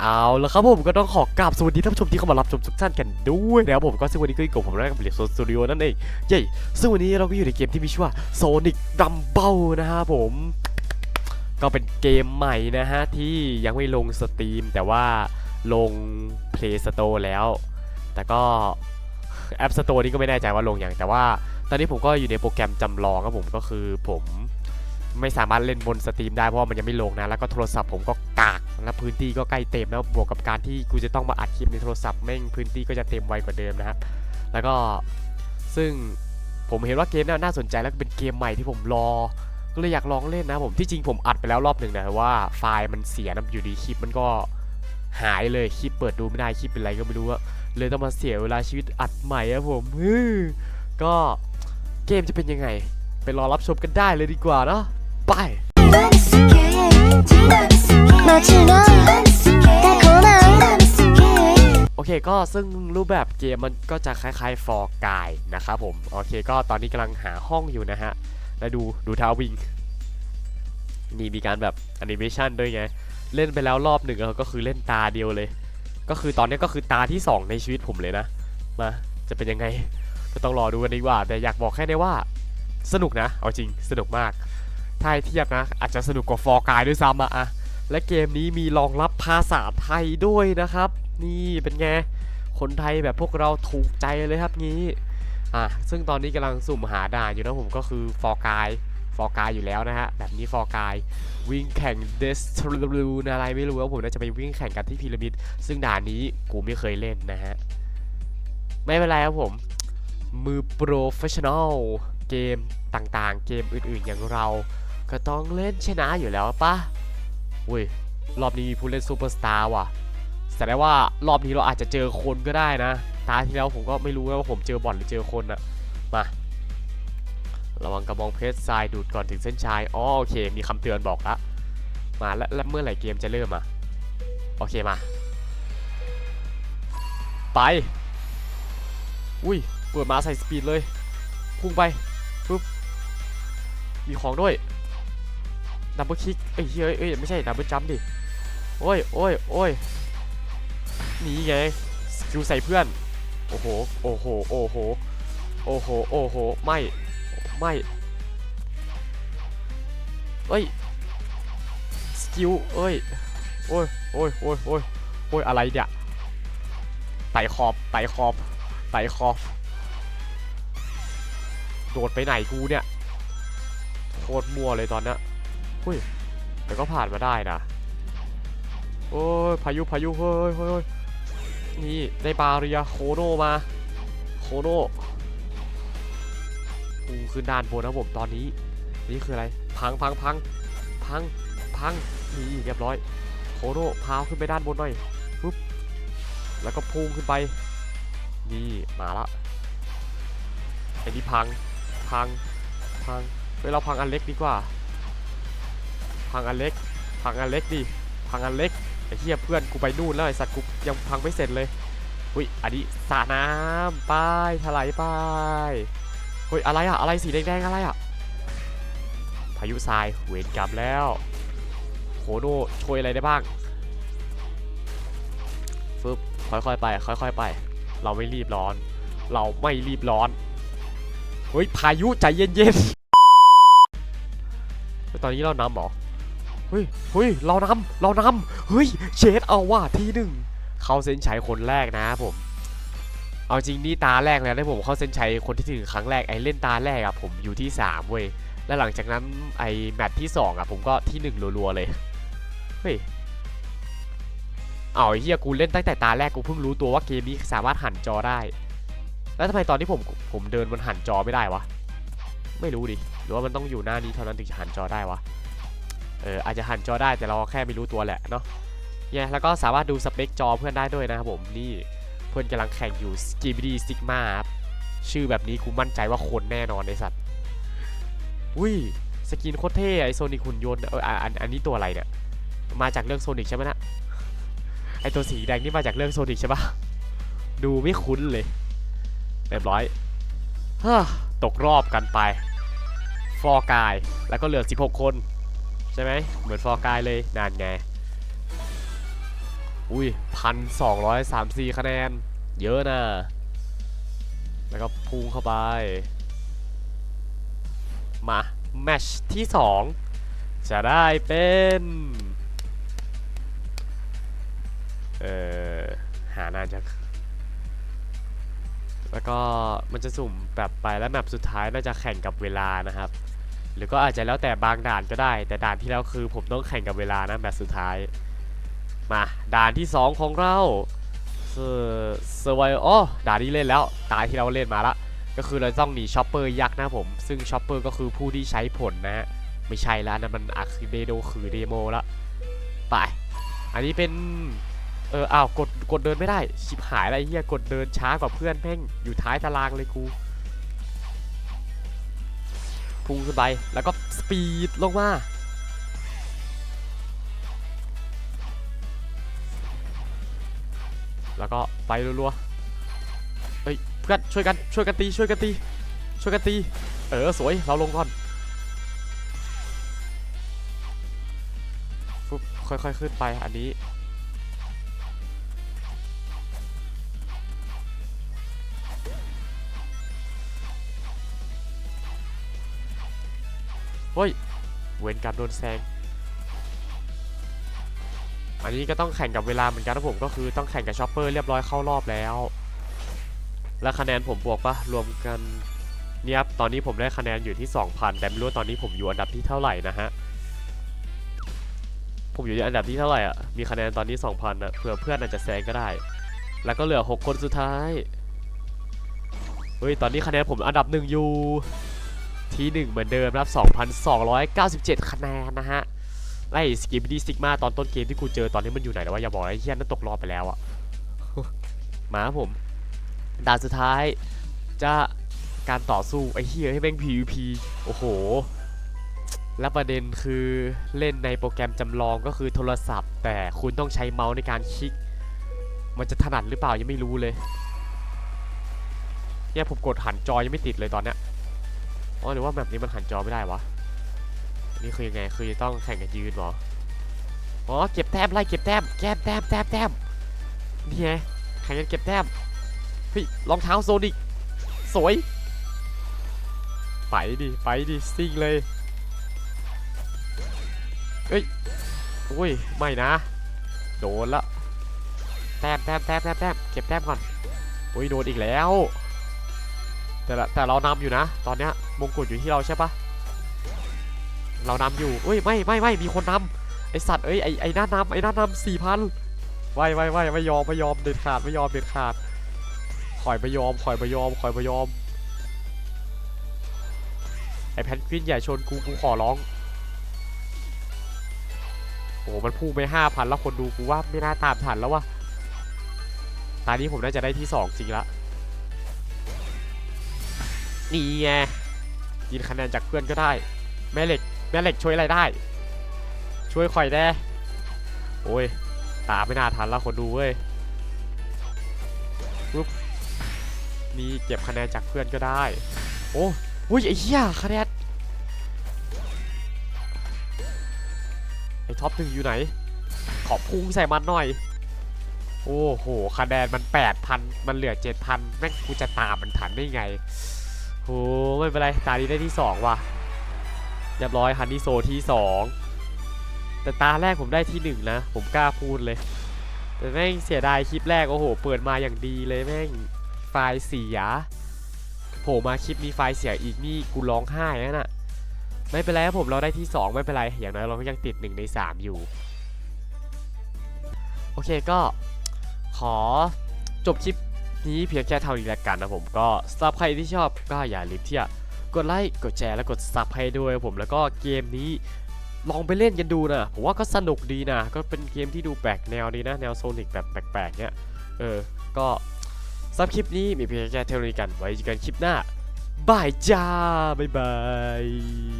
เอาและครับผมก็ต้องขอกราบสวัสดีท่านผู้ชมที่เข้ามารับชมทุกท่านกันด้วยนะครับผมก็ซึ่งวันนี้ก็อยู่กับผมแล้วกับเรียนโซนสตูดิโอนั่นเองเย้ซึ่งวันนี้เราก็อยู่ในเกมที่มีชื่อว่า Sonic Rumble นะครับผมก็เป็นเกมใหม่นะฮะที่ยังไม่ลงสตรีมแต่ว่าลง Play Store แล้ว แต่ก็แอป Store นี่ก็ไม่แน่ใจว่าลงอย่างแต่ว่า ตอนนี้ผมก็อยู่ในโปรแกรมจำลองครับผมก็คือผม ไม่สามารถเล่นบนสตรีมได้เพราะว่ามันยังไม่ลงนะ แล้วก็โทรศัพท์ผมก็กากและพื้นที่ก็ใกล้เต็มแล้วบวกกับการที่กูจะต้องมาอัดคลิปในโทรศัพท์แม่งพื้นที่ก็จะเต็มไวกว่าเดิมนะครับแล้วก็ซึ่งผมเห็นว่าเกมน่าน่าสนใจแล้วก็เป็นเกมใหม่ที่ผมรอ ก็เลยอยากลองเล่นนะผมที่จริงผมอัดไปแล้วรอบหนึ่งนะว่าไฟล์มันเสียนะอยู่ดีคลิปมันก็หายเลยคลิปเปิดดูไม่ได้คลิปเป็นไรก็ไม่รู้อะเลยต้องมาเสียเวลาชีวิตอัดใหม่อะผมฮึ่มก็เกมจะเป็นยังไงไปรอรับชมกันได้เลยดีกว่าเนาะ ไโอเคก็ซึ่งรูปแบบเกมมันก็จะคล้ายๆฟอร์กายนะครับผม โอเคก็ตอนนี้กำลังหาห้องอยู่นะฮะ และดูดูท้าวิงนี่มีการแบบแอนิเมชันด้วยไง เล่นไปแล้วรอบหนึ่งก็คือเล่นตาเดียวเลย ก็คือตอนนี้ก็คือตาที่ 2 ในชีวิตผมเลยนะ มาจะเป็นยังไง ก็ต้องรอดูกันดีกว่า แต่อยากบอกแค่ได้ว่า สนุกนะ เอาจริงสนุกมาก ถ้าเทียบนะ อาจจะสนุกกว่า For Guy ด้วยซ้ำอะอะและเกมนี้มีรองรับภาษาไทยด้วยนะครับ นี่เป็นไง คนไทยแบบพวกเราถูกใจเลยครับงี้อะซึ่งตอนนี้กำลังสุ่มหาด่านอยู่นะผมก็คือฟอร์กายฟอร์กายอยู่แล้วนะฮะ แบบนี้ฟอร์กายวิ่งแข่งเดสทรูนอะไรไม่รู้ว่าผมน่าจะไปวิ่งแข่งกันที่พีระมิด ซึ่งด่านนี้กูไม่เคยเล่นนะฮะ ไม่เป็นไรครับผม มือโปรเฟชชั่นอลเกมต่างๆ เกมอื่นๆอย่างเรา ก็ต้องเล่นชนะอยู่แล้วปะอุ้ย รอบนี้มีผู้เล่นซูเปอร์สตาร์ว่ะ แสดงว่ารอบนี้เราอาจจะเจอคนก็ได้นะ ตาที่แล้วผมก็ไม่รู้ว่าผมเจอบอทหรือเจอคนอะมา ระวังกระบองเพชรทรายดูดก่อนถึงเส้นชัยอ๋อโอเค มีคำเตือนบอกละ มาแล้วแล้วเมื่อไหร่เกมจะเริ่มอะโอเคมา ไป อุ้ย เปิดมาใส่สปีดเลย พุ่งไป ปุ๊บ มีของด้วย ดับเบิลคิกเอ้ยเฮ้ยเอ้ยไม่ใช่ดับเบิลจัมดิโอ้ยโอ้ยโอ้ยหนีไงสกิลใส่เพื่อนโอ้โหโอ้โหโอ้โหโอ้โหโอ้โหไม่ไม่เอ้ยสกิลเอ้ยโอ้ยโอ้ยโอ้ยโอ้ยโอ้ยอะไรเนี่ยไต่ขอบไต่ขอบไต่ขอบโดดไปไหนกูเนี่ยโคตรมัวเลยตอนนี้ อุ้ยแต่ก็ผ่านมาได้นะโอ้ยพายุพายุเฮ้ยเฮ้ยเฮ้ยนี่ได้บาเรียโคโนมาโคโนกูขึ้นด้านบนนะผมตอนนี้ นี่คืออะไร พังพังพังพังพังนี่เรียบร้อย โคโนพาวขึ้นไปด้านบนหน่อยปุ๊บแล้วก็พุ่งขึ้นไป นี่มาละไอ้นี่พังพังพังเฮ้ยเราพังอันเล็กดีกว่า พังอันเล็ก พังอันเล็กดิพังอันเล็กไอ้เหี้ยเพื่อนกูไปนู่นแล้วไอ้สัตว์กูยังพังไม่เสร็จเลยอุ้ยอันนี้สระน้ำป้ายถลายป้ายเฮ้ยอะไรอะอะไรสีแดงๆอะไรอะพายุทรายเวรกรรมแล้วโคโนช่วยอะไรได้บ้างฟึบค่อยๆไป ค่อยๆไป เราไม่รีบร้อน เราไม่รีบร้อนเฮ้ยพายุใจเย็นๆตอนนี้เรานำหรอ เฮ้ยเฮ้ยเรานำเรานำเฮ้ยเชดเอาว่าทีหนึ่งเข้าเส้นชัยคนแรกนะผม เอาจริงนี่ตาแรกเลยนะผมเข้าเส้นชัยคนที่ถึงครั้งแรกไอ้เล่นตาแรกอะผมอยู่ที่3เว้ยแล้วหลังจากนั้นไอ้แมตช์ที่2อะผมก็ที่ 1 รัวๆเลยเฮ้ยเอาไอ้เฮียกูเล่นตั้งแต่ตาแรกกูเพิ่งรู้ตัวว่าเกมนี้สามารถหันจอได้ แล้วทำไมตอนที่ผมผมเดินมันหันจอไม่ได้วะไม่รู้ดิหรือว่ามันต้องอยู่หน้านี้เท่านั้นถึงจะหันจอได้วะ เอออาจจะหันจอได้แต่เราแค่ไม่รู้ตัวแหละเนาะเนี่ยแล้วก็สามารถดูสเปคจอเพื่อนได้ด้วยนะครับผมนี่เพื่อนกำลังแข่งอยู่ s k i b d Sigma ครับชื่อแบบนี้กูมั่นใจว่าคนแน่นอนไอสัตว์อุ้ยสกินโคตรเท่ไอโซนิคหุ่นยนต์เอออันอันนี้ตัวอะไรเนี่ยมาจากเรื่องโซนิกใช่ไหมนะไอตัวสีแดงนี่มาจากเรื่องโซนิกใช่ปะดูไม่คุ้นเลยเรียบร้อยฮ่าตกรอบกันไป ฟอร์กายแล้วก็เหลือ 16 คน ช่ไหมเหมือนฟอร์กายเลยนานไง อุ้ยพันสองร้อยสามสี่คะแนน เยอะนะ แล้วก็พุ่งเข้าไป มา แมชที่สองจะได้เป็น เอ่อ หานานจังแล้วก็มันจะสุ่มแบบไปแล้วแมปสุดท้ายน่าจะแข่งกับเวลานะครับ หรือก็อาจจะแล้วแต่บางด่านก็ได้ แต่ด่านที่แล้วคือผมต้องแข่งกับเวลานะแบบสุดท้าย มาด่านที่ 2 ของเราเซอร์ไวอ๋อด่านนี้เล่นแล้ว ตายที่เราเล่นมาละก็คือเราต้องหนีช็อปเปอร์ยักษ์นะผม ซึ่งช็อปเปอร์ก็คือผู้ที่ใช้ผลนะฮะไม่ใช่แล้วนะมันอะคือเดโดคือเดโมละไป อันนี้เป็นเอออ้าวกดกดเดินไม่ได้ชิบหายอะไรเฮียกดเดินช้ากว่าเพื่อนแม่งอยู่ท้ายตารางเลยกู พุ่งขึ้นไป แล้วก็สปีดลงมา แล้วก็ไปรัวๆเฮ้ยเพื่อนช่วยกันช่วยกันตีช่วยกันตีช่วยกันตี เออสวยเราลงก่อนฟุบค่อยๆขึ้นไปอันนี้ เฮ้ย เว้นการโดนแซง อันนี้ก็ต้องแข่งกับเวลาเหมือนกันนะผมก็คือต้องแข่งกับช็อปเปอร์เรียบร้อยเข้ารอบแล้ว แล้วคะแนนผมบวกปะรวมกันเนี่ยครับตอนนี้ผมได้คะแนนอยู่ที่ 2,000 แต่ไม่รู้ว่าตอนนี้ผมอยู่อันดับที่เท่าไหร่นะฮะ ผมอยู่อันดับที่เท่าไหร่อะ มีคะแนนตอนนี้ 2,000อะเผื่อเพื่อนอาจจะแซงก็ได้ แล้วก็เหลือ 6 คนสุดท้าย เฮ้ย ตอนนี้คะแนนผมอันดับหนึ่งอยู่ ที่ 1 เหมือนเดิมนะครับ2,297 คะแนนนะฮะไล่สกิปดี้สติกมาตอนต้นเกมที่กูเจอตอนนี้มันอยู่ไหนแล้ววะอย่าบอกนะไอ้เฮียนั่นตกรอบไปแล้วอะมาผมด่านสุดท้ายจะการต่อสู้ไอ้เฮียให้แม่ง PVP โอ้โห และประเด็นคือเล่นในโปรแกรมจำลองก็คือโทรศัพท์ แต่คุณต้องใช้เมาส์ในการคลิก มันจะถนัดหรือเปล่ายังไม่รู้เลยเนี่ยผมกดหันจอยังไม่ติดเลยตอนเนี้ย อ๋อหรือว่าแบบนี้มันหันจอไม่ได้วะนี่คือยังไงคือต้องแข่งกันยืนหรออ๋อเก็บแต้มไล่เก็บแต้มแก้มแต้มแต้มแต้มนี่ไงแข่งกันเก็บแต้มเฮ้ยรองเท้าโซนิกสวยไปดิไปดิซิ่งเลยเฮ้ยโอ้ยไม่นะ โดนละแต้มแต้มแต้มแต้มแต้มเก็บแต้มก่อนโอ้ยโดนอีกแล้ว แต่ละแต่เรานำอยู่นะ ตอนเนี้ยมงกุฎอยู่ที่เราใช่ปะเรานำอยู่เอ้ยไม่ไม่ไม่มีคนนำไอสัตว์เอ้ยไอไอหน้านำไอหน้านำสี่พันไม่ไม่ไม่ไม่ยอมไม่ยอมเด็ดขาดไม่ยอมเด็ดขาดคอยไม่ยอมคอยไม่ยอมคอยไม่ยอมไอแพนกวินอย่ชนกูกูขอร้องโอ้โหมันพุ่งไปห้าพันแล้วคนดูกูว่าไม่น่าตามทันแล้ววะตอนนี้ผมน่าจะได้ที่สองจริงละ นี่ไงกินคะแนนจากเพื่อนก็ได้ แม่เหล็กแม่เหล็กช่วยอะไรได้ ช่วยคอยแด้ โอ้ย ตาไม่น่าทันแล้วคนดูเว้ยปุ๊บนี่เก็บคะแนนจากเพื่อนก็ได้ โอ้อุ้ยไอ้เหี้ยคะแนนไอ้ท็อปหนึ่งอยู่ไหน ขอพุ่งใส่มันหน่อย โอ้โหคะแนนมัน 8,000 มันเหลือ 7,000 แม่งกูจะตามมันทันได้ไง โหไม่เป็นไรตานี้ได้ที่ 2 ว่ะเรียบร้อยฮันนี่โซที่ 2 แต่ตาแรกผมได้ที่ 1 นะ ผมกล้าพูดเลย แต่แม่งเสียดายคลิปแรก โอ้โห เปิดมาอย่างดีเลยแม่งไฟล์เสียโผล่มาคลิปมีไฟล์เสียอีกนี่กูร้องไห้แล้วน่ะไม่เป็นไรครับผมเราได้ที่ 2 ไม่เป็นไร อย่างน้อยเราก็ยังติด 1 ใน 3 อยู่ โอเคก็ขอจบคลิป นี้เพียงแค่เท่านี้แล้วกันนะผมก็สำหรับใครที่ชอบก็อย่าลืมที่จะกดไลค์กดแชร์และกดซับให้ด้วยผมแล้วก็เกมนี้ลองไปเล่นกันดูนะผมว่าก็สนุกดีนะก็เป็นเกมที่ดูแปลกแนวดีนะแนวโซนิกแบบแปลกๆเนี้ยเออก็สำหรับคลิปนี้มีเพียงแค่เท่านี้กันไว้เจอกันคลิปหน้าบายจ้า บ๊ายบาย